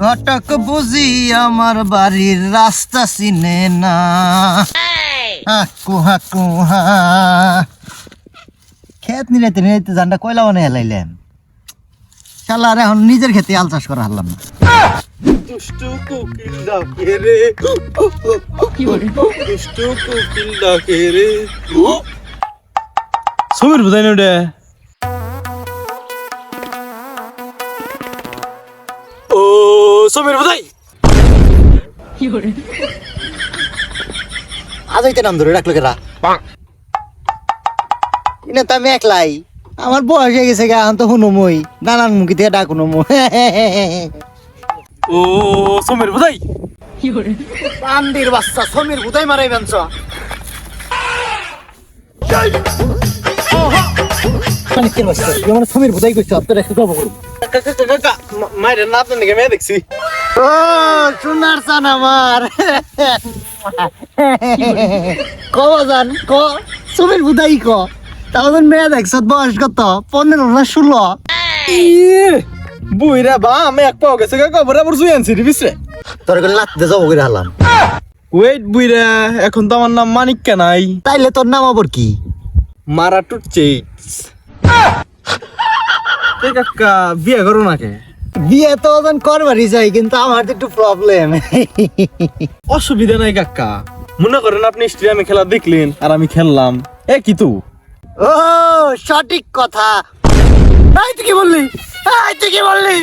ঘটক বুঝি আমার বাড়ির রাস্তা চিনে না। হাকু হাকু হা। খেত নিরাইতে নিরাইতে জানটা কয়লা বানিয়ে হেলাইলেন শালা আর এখন নিজের খেতে আল চাষ করা হারলাম না। দুষ্টু কোকিল ডাকে রে। দুষ্টু কোকিল ডাকে রে। সমীর বোঝাই না সমীর বোঝাই আজ হইতে নাম ধরে রাখল কেরা? ইনে তো আমি একলাই। আমার বয়স হয়ে গেছে গা এখন তো হুনুমই নানান মুখি থেকে ডাক হুনুমু ও সমীর বোঝাই পান্দির বাচ্চা সমীর বুধাই মারাই বেঞ্চ সমীর বুধাই করছ আপনার একটু গল্প করুন। মায়ের না আপনার নাকি মেয়ে দেখছি। ও সোনার চান আমার। ক সমীর বুধাই ক। তাহলে মেয়ে দেখছ বয়স কত? পনেরো না ষোলো? বুইরা বা আমি এক পাও গেছে বরাবর শুয়ে আনছি রে তোর করে লাত্তে যাব করে হালাম। ওয়েট বুইরা এখন তো আমার নাম মানিক নাই? তাইলে তোর নাম আবার কি? মারা টুটছে এ কাকা বিয়ে করো নাকে বিয়ে তো ওজন করবারই চাই কিন্তু আমার তো একটু প্রবলেম অসুবিধা নাই কাকা। মনে করেন আপনি আমি খেলা দেখলেন আর আমি খেললাম। এ কি তু? ও সঠিক কথা। এই তুই কি বললি? এই তুই কি বললি?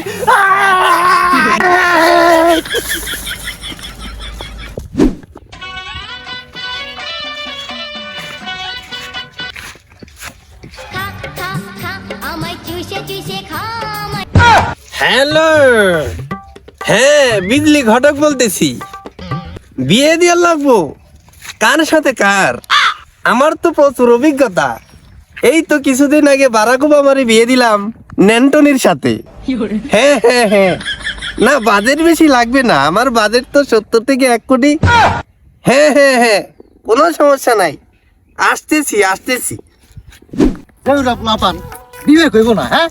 চুষে চুষে খা হ্যালো। হ্যাঁ বিজলি ঘটক বলতেছি। বিয়ে দিয়ে লাগবো। কার সাথে কার? আমার তো প্রচুর অভিজ্ঞতা। এই তো কিছুদিন আগে বারাক ওবামারে বিয়ে দিলাম ন্যান্টনির সাথে। হ্যাঁ হ্যাঁ হ্যাঁ। না বাজেট বেশি লাগবে না। আমার বাজেট তো সত্তর থেকে এক কোটি। হ্যাঁ হ্যাঁ হ্যাঁ। কোনো সমস্যা নাই। আসতেছি আসতেছি। বিয়ে কইব না হ্যাঁ?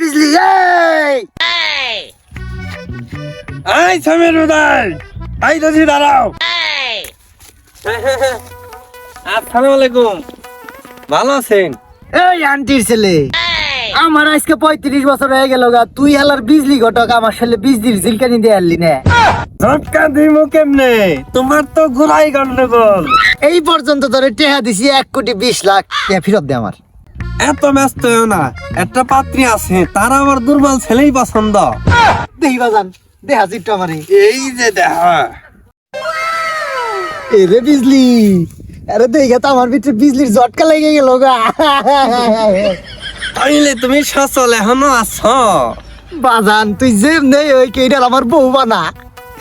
বিজলি এই! সামের উদয় আই দাদি দাঁড়াও। আসসালামু আলাইকুম। ভালো আছেন? এই আন্টির ছেলে আমার আজকে পঁয়ত্রিশ বছর হয়ে গেল গা তুই হেলার বিজলি ঘটক আমার ছেলে বিজলির ঝিলকানি দিয়ে আনলি না। ঝটকা দিমু কেমনে? তোমার তো ঘুরাই গন্ডগোল। এই পর্যন্ত তোরে টেহা দিছি এক কোটি বিশ লাখ টেহা ফেরত দে আমার। এত ব্যস্ত হও না। একটা পাত্রী আছে তার আমার দুর্বল ছেলেই পছন্দ। দেহি বাজান দেহা চিত্র আমারে। এই যে দেখা এ রে বিজলি আরে দেখে তো আমার ভিতরে বিজলির ঝটকা লেগে গেল গা। তাইলে তুমি সচল এখনও আছো? বাজান তুই যে নেই ওই কেইটার আমার বউ বানা।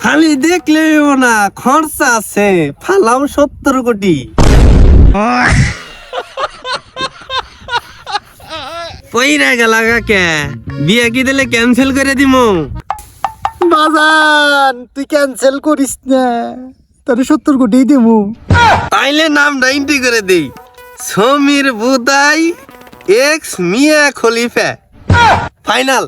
খালি দেখলেও না খরচা আছে। ফালাম সত্তর কোটি। পইরা গেলা কাকে? বিয়ে কি দিলে ক্যান্সেল করে দিমু? বাজান তুই ক্যান্সেল করিস না। তোর সত্তর কোটি দেবো তাইলে নাম নাইনটি করে দেই। Samir বুদাই x Mia Khalifa. Final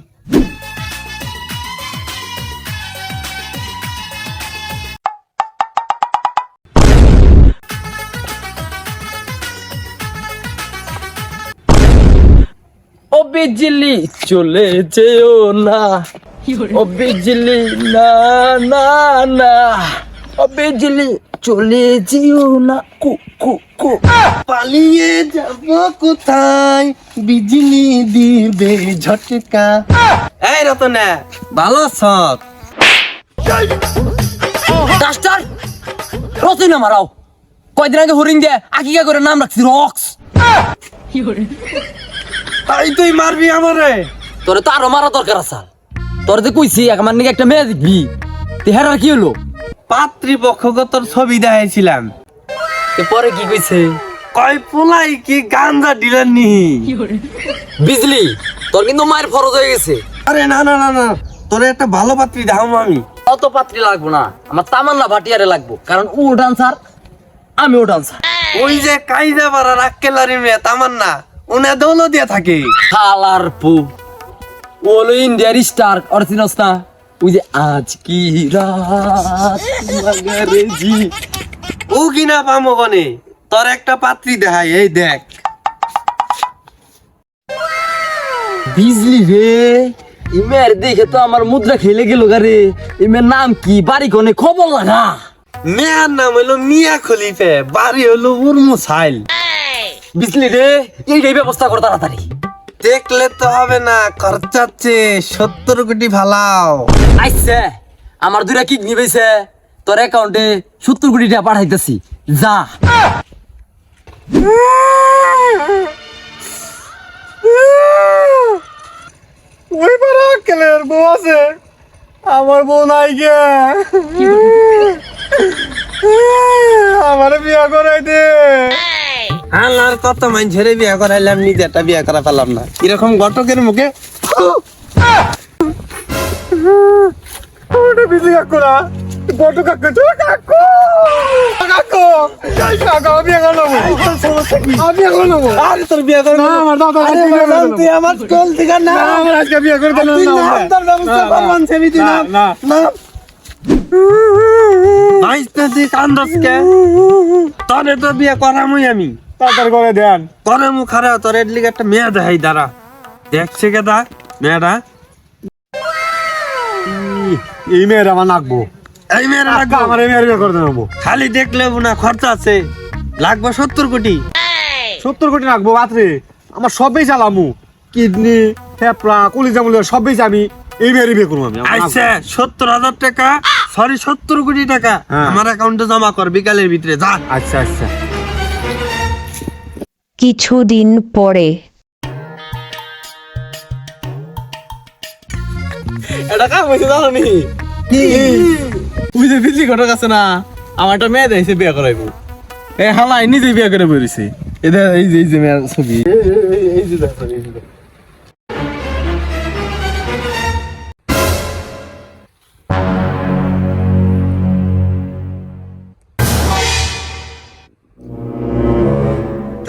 ও বিজলি চলে যেও না। ও বিজলি না না না। ও বিজলি চলে যেও না। কু কু কু। পালিয়ে যাব কোথায়? বিজলি দিবে ঝটকা। এই রতনা ভালো সব ডাস্টার রতই না মারাও। কয়দিন আগে হরিং দিয়ে আকিকা করে নাম রাখছি রক্স। তাই তুই মারবি আমারে। তোরে তো আরও মারা দরকার আছে। তোর যে কইছি এক আমার নাকি একটা মেয়ে দেখবি। তেহারা কি হলো? পাত্রী পক্ষগতর ছবি দেখাইছিলাম। পরে কি কইছে? কয় পোলাই কি গাঞ্জা ডিলার নি? বিজলি তোর কিন্তু মায়ের ফরজ হয়ে গেছে। আরে না না না না তোরে একটা ভালো পাত্রী দেখাবো আমি। অত পাত্রী লাগবো না আমার তামান্না ভাটিয়ারে লাগবো কারণ ও ডান্সার আমি ও ডান্সার। ওই যে কাইজা পাড়ার আক্কেলারি মেয়ে তামান্না। উনি দৌল দিয়ে থাকে। হালার পু। ও হলো ইন্ডিয়ার স্টার আর চিনস না। ওই যে আজ কি রাত মগরে জি। ও কিনা পামো বনে তোর একটা পাত্রী দেখাই এই দেখ। বিজলি রে ইমের দেখে তো আমার মুদ্রা খেলে গেল গারে ইমের নাম কি বাড়ি কোনে খবর লাগা? মেয়ার নাম হলো মিয়া খলিফে বাড়ি হলো উর্মু সাইল। বিজলি রে এইটাই ব্যবস্থা কর তাড়াতাড়ি। দেখলে তো হবে না খরচাচ্ছে সত্তর কোটি ভালাও আইছে আমার দুইটা কিক নিবেছে তোর অ্যাকাউন্টে সত্তর কোটি টাকা পাঠাইতেছি যা। ওই পারা কেলের বউ আছে আমার বউ নাই গে। আমারে বিয়া করাই দে। আল্লাহর কত মানুষের বিয়া করাইলাম নিজে একটা বিয়া করা পেলাম না। এরকম ঘটকের মুখে বিজি কাকু না বড় কাকু তো কাকু! কাকু! কাকু আমি এখন আমি এখন আরে তোর বিয়া করে না আমার দাদা তুই আমার কোল থেকে না আমার আজকে বিয়ে করে দিল না তোর ব্যবস্থা করবান সেমি তুই না, না। না। ভাইস্তে তুই কান্দস তোরে তো বিয়ে করামই আমি। তাড়াতাড়ি করে দেন। করে মু খারা তোর একটা মেয়ে দেখাই দাঁড়া। দেখছে কে দা? মেয়েটা? এই মেয়ের আমার নাকবো এই মেয়েরা কাকা আমার এই মেয়ের বিয়ে করে দেবো। খালি দেখলে না খরচা আছে। লাগবে সত্তর কোটি। সত্তর কোটি রাখব রাত্রে আমার সবই চালামু কিডনি ফেপড়া কলিজা মুলিয়া সবই আমি এই মেয়েরই বিয়ে করব আমি আইসে সত্তর হাজার টাকা সরি সত্তর কোটি টাকা হ্যাঁ। আমার অ্যাকাউন্টে জমা কর বিকালের ভিতরে যা। আচ্ছা আচ্ছা। কিছুদিন পরে। এটা কাম হয়েছে জানো নি ওই যে বিজলি ঘটক আছে না আমার একটা মেয়ে দেখছে বিয়ে করাইবো। এ হালাই নিজে বিয়ে করে বেরিয়েছে এটা এই যে এই যে মেয়ের ছবি। এই যে দেখো,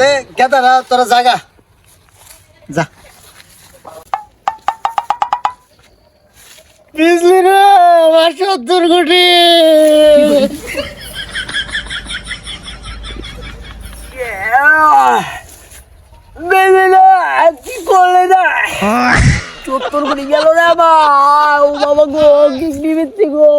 তে গেদারা তোরা জাগা। যা। বিজলি রে, আমার সত্তর কোটি। কি করলে না? সত্তর কোটি গেল রে বাবা গো কিডনি গো।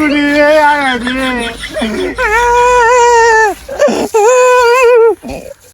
আয় রে।